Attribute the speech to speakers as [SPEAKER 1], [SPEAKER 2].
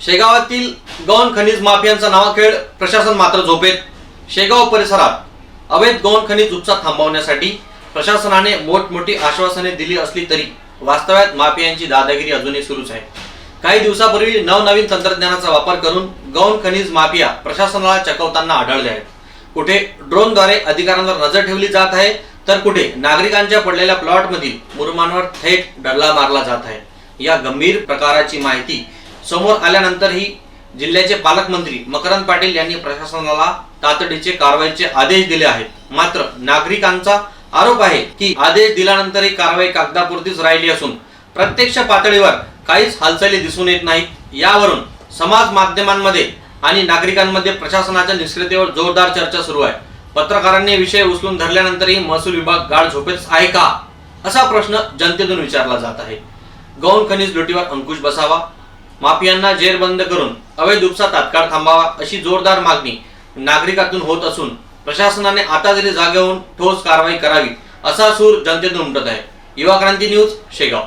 [SPEAKER 1] शेगावातील गौण खनिज माफियांचा नावाखेळ प्रशासन मात्र झोपेत. शेगाव परिसरात अवैध गौण खनिज उपसा थांबवण्यासाठी प्रशासनाने मोठमोठी आश्वासने दिली असली तरी वास्तव्यात माफियांची दादागिरी अजूनही सुरूच आहे. काही दिवसापूर्वी नवनवीन तंत्रज्ञानाचा वापर करून गौण खनिज माफिया प्रशासनाला चकवताना आढळले आहेत. कुठे ड्रोनद्वारे अधिकाऱ्यांवर नजर ठेवली जात आहे तर कुठे नागरिकांच्या पडलेल्या प्लॉटमधील मुरुमांवर थेट डल्ला मारला जात आहे. या गंभीर प्रकाराची माहिती समोर आल्यानंतरही जिल्ह्याचे पालकमंत्री मकरंद पाटील यांनी प्रशासनाला तातडीचे कारवाईचे आदेश दिले आहेत. मात्र नागरिकांचा आरोप आहे की आदेश दिल्यानंतरही कारवाई कागदापुरतीच राहिली असून प्रत्यक्ष पातळीवर काहीच हालचाली दिसून येत नाहीत. यावरून समाज माध्यमांमध्ये आणि नागरिकांमध्ये प्रशासनाच्या निष्क्रियतेवर जोरदार चर्चा सुरू आहे. पत्रकारांनी विषय उचलून धरल्यानंतरही महसूल विभाग गाढ झोपेच आहे का? असा प्रश्न जनतेतून विचारला जात आहे. गौण खनिज लुटीवर अंकुश बसावा माफियांना जेरबंद करून अवैध उपसा तात्काळ थांबावा अशी जोरदार मागणी नागरिकातून होत असून प्रशासनाने आता जरी जागे होऊन ठोस कारवाई करावी असा सूर जनतेतून उमटत आहे. युवा क्रांती न्यूज शेगाव.